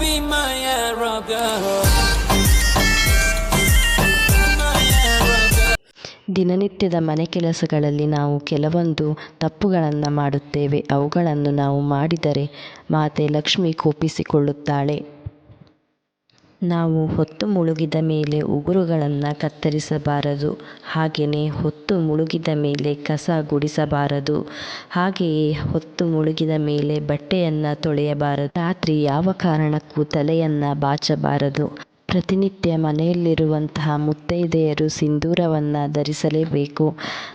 be my arrow, girl. ದಿನನಿತ್ಯದ ಮನೆ ಕೆಲಸಗಳಲ್ಲಿ ನಾವು ಕೆಲವೊಂದು ತಪ್ಪುಗಳನ್ನು ಮಾಡುತ್ತೇವೆ ಅವುಗಳನ್ನು ನಾವು ಮಾಡಿದರೆ ಮಾತೆ ಲಕ್ಷ್ಮಿ ಕೋಪಿಸಿಕೊಳ್ಳುತ್ತಾಳೆ ನಾವು ಹೊತ್ತು ಮುಳುಗಿದ ಮೇಲೆ ಉಗುರುಗಳನ್ನು ಕತ್ತರಿಸಬಾರದು. ಹಾಗೆಯೇ ಹೊತ್ತು ಮುಳುಗಿದ ಮೇಲೆ ಕಸ ಗುಡಿಸಬಾರದು. ಹಾಗೆಯೇ ಹೊತ್ತು ಮುಳುಗಿದ ಮೇಲೆ ಬಟ್ಟೆಯನ್ನು ತೊಳೆಯಬಾರದು. ರಾತ್ರಿ ಯಾವ ಕಾರಣಕ್ಕೂ ತಲೆಯನ್ನು ಬಾಚಬಾರದು. ಪ್ರತಿನಿತ್ಯ ಮನೆಯಲ್ಲಿರುವಂತಹ ಮುತ್ತೈದೆಯರು ಸಿಂಧೂರವನ್ನು ಧರಿಸಲೇಬೇಕು.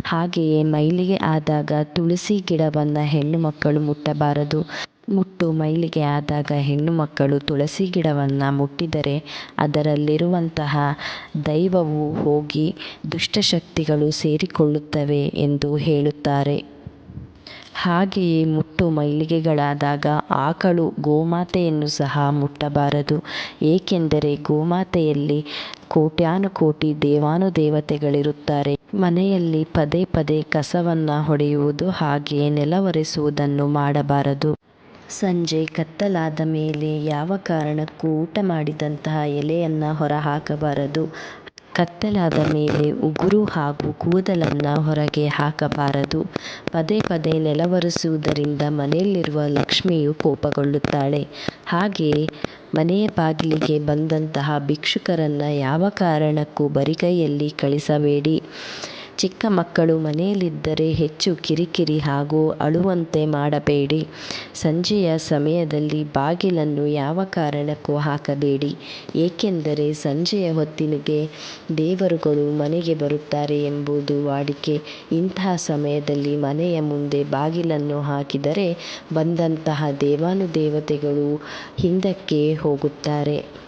ಹಾಗೆಯೇ ಮೈಲಿಗೆ ಆದಾಗ ತುಳಸಿ ಗಿಡವನ್ನು ಹೆಣ್ಣು ಮಕ್ಕಳು ಮುಟ್ಟಬಾರದು. ಮುಟ್ಟು ಮೈಲಿಗೆ ಆದಾಗ ಹೆಣ್ಣು ಮಕ್ಕಳು ತುಳಸಿ ಗಿಡವನ್ನು ಮುಟ್ಟಿದರೆ ಅದರಲ್ಲಿರುವಂತಹ ದೈವವು ಹೋಗಿ ದುಷ್ಟಶಕ್ತಿಗಳು ಸೇರಿಕೊಳ್ಳುತ್ತವೆ ಎಂದು ಹೇಳುತ್ತಾರೆ. ಹಾಗೆಯೇ ಮುಟ್ಟು ಮೈಲಿಗೆಗಳಾದಾಗ ಆಕಳು ಗೋಮಾತೆಯನ್ನು ಸಹ ಮುಟ್ಟಬಾರದು. ಏಕೆಂದರೆ ಗೋಮಾತೆಯಲ್ಲಿ ಕೋಟ್ಯಾನುಕೋಟಿ ದೇವಾನುದೇವತೆಗಳಿರುತ್ತಾರೆ. ಮನೆಯಲ್ಲಿ ಪದೇ ಪದೇ ಕಸವನ್ನು ಹೊಡೆಯುವುದು ಹಾಗೆಯೇ ನೆಲ ಒರೆಸುವುದನ್ನು ಮಾಡಬಾರದು. ಸಂಜೆ ಕತ್ತಲಾದ ಮೇಲೆ ಯಾವ ಕಾರಣಕ್ಕೂ ಊಟ ಮಾಡಿದಂತಹ ಎಲೆಯನ್ನು ಹೊರಹಾಕಬಾರದು. ಕತ್ತಲಾದ ಮೇಲೆ ಉಗುರು ಹಾಗೂ ಕೂದಲನ್ನು ಹೊರಗೆ ಹಾಕಬಾರದು. ಪದೇ ಪದೇ ನೆಲವರಿಸುವುದರಿಂದ ಮನೆಯಲ್ಲಿರುವ ಲಕ್ಷ್ಮಿಯು ಕೋಪಗೊಳ್ಳುತ್ತಾಳೆ. ಹಾಗೆಯೇ ಮನೆಯ ಬಾಗಿಲಿಗೆ ಬಂದಂತಹ ಭಿಕ್ಷುಕರನ್ನು ಯಾವ ಕಾರಣಕ್ಕೂ ಬರಿಗೈಯಲ್ಲಿ ಕಳಿಸಬೇಡಿ. ಚಿಕ್ಕ ಮಕ್ಕಳು ಮನೆಯಲ್ಲಿದ್ದರೆ ಹೆಚ್ಚು ಕಿರಿಕಿರಿ ಹಾಗೂ ಅಳುವಂತೆ ಮಾಡಬೇಡಿ. ಸಂಜೆಯ ಸಮಯದಲ್ಲಿ ಬಾಗಿಲನ್ನು ಯಾವ ಕಾರಣಕ್ಕೂ ಹಾಕಬೇಡಿ. ಏಕೆಂದರೆ ಸಂಜೆಯ ಹೊತ್ತಿಗೆ ದೇವರುಗಳು ಮನೆಗೆ ಬರುತ್ತಾರೆ ಎಂಬುದು ವಾಡಿಕೆ. ಇಂತಹ ಸಮಯದಲ್ಲಿ ಮನೆಯ ಮುಂದೆ ಬಾಗಿಲನ್ನು ಹಾಕಿದರೆ ಬಂದಂತಹ ದೇವಾನುದೇವತೆಗಳು ಹಿಂದಕ್ಕೆ ಹೋಗುತ್ತಾರೆ.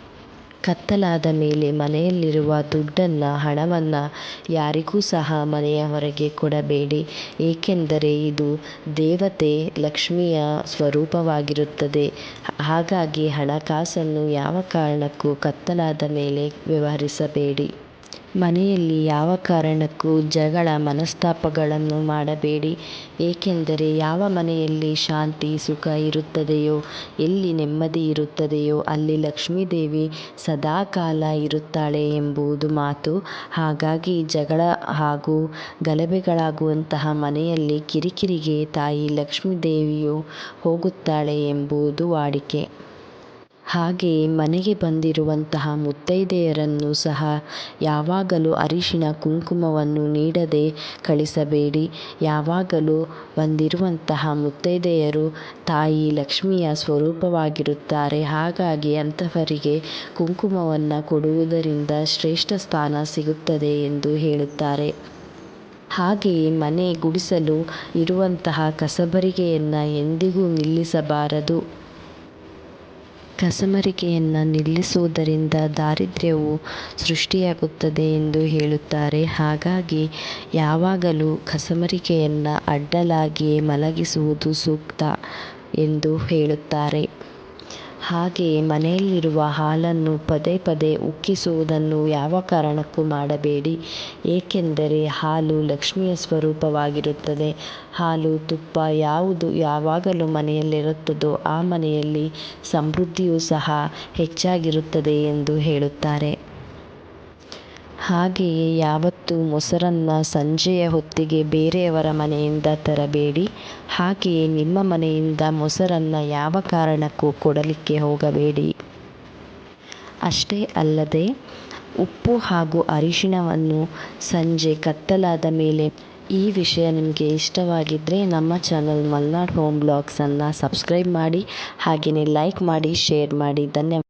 ಕತ್ತಲಾದ ಮೇಲೆ ಮನೆಯಲ್ಲಿರುವ ದುಡ್ಡನ್ನು, ಹಣವನ್ನು ಯಾರಿಗೂ ಸಹ ಮನೆಯ ಹೊರಗೆ ಕೊಡಬೇಡಿ. ಏಕೆಂದರೆ ಇದು ದೇವತೆ ಲಕ್ಷ್ಮಿಯ ಸ್ವರೂಪವಾಗಿರುತ್ತದೆ. ಹಾಗಾಗಿ ಹಣಕಾಸನ್ನು ಯಾವ ಕಾರಣಕ್ಕೂ ಕತ್ತಲಾದ ಮೇಲೆ ವ್ಯವಹರಿಸಬೇಡಿ. ಮನೆಯಲ್ಲಿ ಯಾವ ಕಾರಣಕ್ಕೂ ಜಗಳ, ಮನಸ್ತಾಪಗಳನ್ನು ಮಾಡಬೇಡಿ. ಏಕೆಂದರೆ ಯಾವ ಮನೆಯಲ್ಲಿ ಶಾಂತಿ, ಸುಖ ಇರುತ್ತದೆಯೋ, ಎಲ್ಲಿ ನೆಮ್ಮದಿ ಇರುತ್ತದೆಯೋ, ಅಲ್ಲಿ ಲಕ್ಷ್ಮೀದೇವಿ ಸದಾಕಾಲ ಇರುತ್ತಾಳೆ ಎಂಬುದು ಮಾತು. ಹಾಗಾಗಿ ಜಗಳ ಹಾಗೂ ಗಲಭೆಗಳಾಗುವಂತಹ ಮನೆಯಲ್ಲಿ ಕಿರಿಕಿರಿಗೆ ತಾಯಿ ಲಕ್ಷ್ಮೀದೇವಿಯು ಹೋಗುತ್ತಾಳೆ ಎಂಬುದು ವಾಡಿಕೆ. ಹಾಗೆಯೇ ಮನೆಗೆ ಬಂದಿರುವಂತಹ ಮುತ್ತೈದೆಯರನ್ನು ಸಹ ಯಾವಾಗಲೂ ಅರಿಶಿಣ ಕುಂಕುಮವನ್ನು ನೀಡದೆ ಕಳಿಸಬೇಡಿ. ಯಾವಾಗಲೂ ಬಂದಿರುವಂತಹ ಮುತ್ತೈದೆಯರು ತಾಯಿ ಲಕ್ಷ್ಮಿಯ ಸ್ವರೂಪವಾಗಿರುತ್ತಾರೆ. ಹಾಗಾಗಿ ಅಂಥವರಿಗೆ ಕುಂಕುಮವನ್ನು ಕೊಡುವುದರಿಂದ ಶ್ರೇಷ್ಠ ಸ್ಥಾನ ಸಿಗುತ್ತದೆ ಎಂದು ಹೇಳುತ್ತಾರೆ. ಹಾಗೆಯೇ ಮನೆ ಗುಡಿಸಲು ಇರುವಂತಹ ಕಸಬರಿಗೆಯನ್ನು ಎಂದಿಗೂ ನಿಲ್ಲಿಸಬಾರದು. ಕಸಮರಿಕೆಯನ್ನು ನಿಲ್ಲಿಸುವುದರಿಂದ ದಾರಿದ್ರ್ಯವು ಸೃಷ್ಟಿಯಾಗುತ್ತದೆ ಎಂದು ಹೇಳುತ್ತಾರೆ. ಹಾಗಾಗಿ ಯಾವಾಗಲೂ ಕಸಮರಿಕೆಯನ್ನು ಅಡ್ಡಲಾಗಿಯೇ ಮಲಗಿಸುವುದು ಸೂಕ್ತ ಎಂದು ಹೇಳುತ್ತಾರೆ. ಹಾಗೆಯೇ ಮನೆಯಲ್ಲಿರುವ ಹಾಲನ್ನು ಪದೇ ಪದೇ ಉಕ್ಕಿಸುವುದನ್ನು ಯಾವ ಕಾರಣಕ್ಕೂ ಮಾಡಬೇಡಿ. ಏಕೆಂದರೆ ಹಾಲು ಲಕ್ಷ್ಮಿಯ ಸ್ವರೂಪವಾಗಿರುತ್ತದೆ. ಹಾಲು ತುಪ್ಪ ಯಾವುದು ಯಾವಾಗಲೂ ಮನೆಯಲ್ಲಿರುತ್ತದೋ ಆ ಮನೆಯಲ್ಲಿ ಸಮೃದ್ಧಿಯೂ ಸಹ ಹೆಚ್ಚಾಗಿರುತ್ತದೆ ಎಂದು ಹೇಳುತ್ತಾರೆ. ಹಾಗೆಯೇ ಯಾವತ್ತೂ ಮೊಸರನ್ನು ಸಂಜೆಯ ಹೊತ್ತಿಗೆ ಬೇರೆಯವರ ಮನೆಯಿಂದ ತರಬೇಡಿ. ಹಾಗೆಯೇ ನಿಮ್ಮ ಮನೆಯಿಂದ ಮೊಸರನ್ನು ಯಾವ ಕಾರಣಕ್ಕೂ ಕೊಡಲಿಕ್ಕೆ ಹೋಗಬೇಡಿ. ಅಷ್ಟೇ ಅಲ್ಲದೆ ಉಪ್ಪು ಹಾಗೂ ಅರಿಶಿಣವನ್ನು ಸಂಜೆ ಕತ್ತಲಾದ ಮೇಲೆ ಈ ವಿಷಯ ನಿಮಗೆ ಇಷ್ಟವಾಗಿದ್ದರೆ ನಮ್ಮ ಚಾನಲ್ ಮಲ್ನಾಡ್ ಹೋಮ್ ಬ್ಲಾಗ್ಸನ್ನು ಸಬ್ಸ್ಕ್ರೈಬ್ ಮಾಡಿ, ಹಾಗೆಯೇ ಲೈಕ್ ಮಾಡಿ, ಶೇರ್ ಮಾಡಿ. ಧನ್ಯವಾದ.